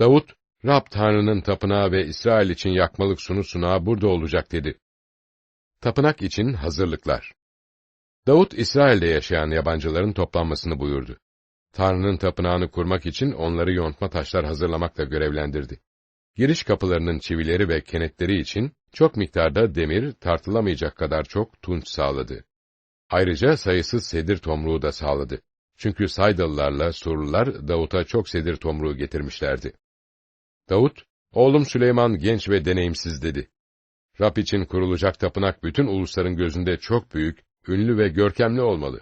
Davut, Rab Tanrı'nın tapınağı ve İsrail için yakmalık sunu sunağı burada olacak dedi. Tapınak için hazırlıklar. Davut, İsrail'de yaşayan yabancıların toplanmasını buyurdu. Tanrı'nın tapınağını kurmak için onları yontma taşlar hazırlamakla görevlendirdi. Giriş kapılarının çivileri ve kenetleri için çok miktarda demir, tartılamayacak kadar çok tunç sağladı. Ayrıca sayısız sedir tomruğu da sağladı. Çünkü Saydalılarla Surlular Davut'a çok sedir tomruğu getirmişlerdi. Davut, oğlum Süleyman genç ve deneyimsiz dedi. Rab için kurulacak tapınak bütün ulusların gözünde çok büyük, ünlü ve görkemli olmalı.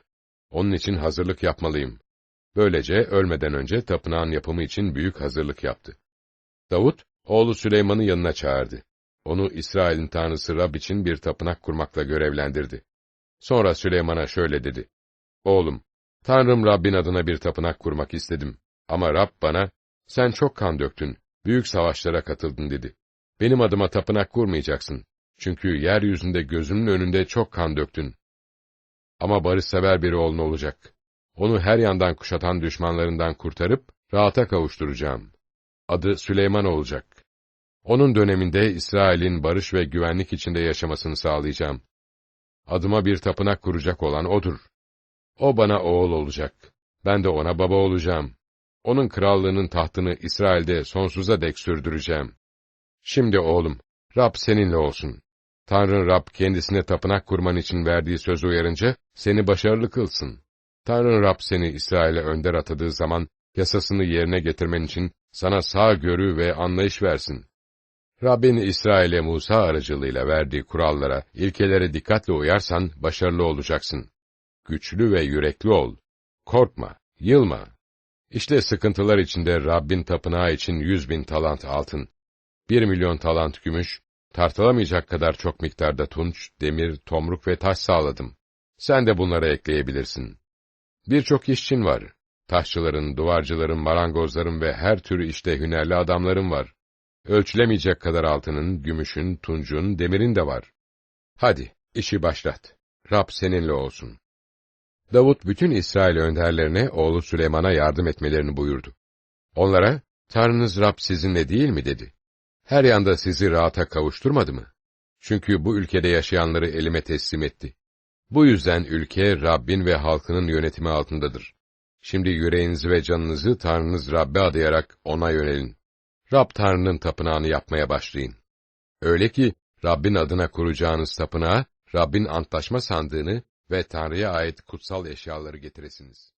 Onun için hazırlık yapmalıyım. Böylece ölmeden önce tapınağın yapımı için büyük hazırlık yaptı. Davut, oğlu Süleyman'ı yanına çağırdı. Onu İsrail'in tanrısı Rab için bir tapınak kurmakla görevlendirdi. Sonra Süleyman'a şöyle dedi. Oğlum, Tanrım Rabbin adına bir tapınak kurmak istedim. Ama Rab bana, sen çok kan döktün, büyük savaşlara katıldın dedi. Benim adıma tapınak kurmayacaksın. Çünkü yeryüzünde gözümün önünde çok kan döktün. Ama barışsever bir oğlun olacak. Onu her yandan kuşatan düşmanlarından kurtarıp, rahata kavuşturacağım. Adı Süleyman olacak. Onun döneminde İsrail'in barış ve güvenlik içinde yaşamasını sağlayacağım. Adıma bir tapınak kuracak olan odur. O bana oğul olacak. Ben de ona baba olacağım. Onun krallığının tahtını İsrail'de sonsuza dek sürdüreceğim. Şimdi oğlum, Rab seninle olsun. Tanrın Rab kendisine tapınak kurman için verdiği sözü uyarınca seni başarılı kılsın. Tanrın Rab seni İsrail'e önder atadığı zaman yasasını yerine getirmen için sana sağ görü ve anlayış versin. Rabbin İsrail'e Musa aracılığıyla verdiği kurallara, ilkelere dikkatle uyarsan başarılı olacaksın. Güçlü ve yürekli ol. Korkma, yılma. İşte sıkıntılar içinde Rabbin tapınağı için yüz bin talant altın, bir milyon talant gümüş, tartılamayacak kadar çok miktarda tunç, demir, tomruk ve taş sağladım. Sen de bunlara ekleyebilirsin. Birçok işçin var. Taşçıların, duvarcıların, marangozların ve her tür işte hünerli adamların var. Ölçülemeyecek kadar altının, gümüşün, tuncun, demirin de var. Hadi, işi başlat. Rab seninle olsun. Davut bütün İsrail önderlerine oğlu Süleyman'a yardım etmelerini buyurdu. Onlara, Tanrınız Rab sizinle değil mi dedi. Her yanda sizi rahata kavuşturmadı mı? Çünkü bu ülkede yaşayanları elime teslim etti. Bu yüzden ülke Rabbin ve halkının yönetimi altındadır. Şimdi yüreğinizi ve canınızı Tanrınız Rab'be adayarak ona yönelin. Rab Tanrı'nın tapınağını yapmaya başlayın. Öyle ki Rabbin adına kuracağınız tapınağa, Rabbin antlaşma sandığını ve Tanrı'ya ait kutsal eşyaları getiresiniz.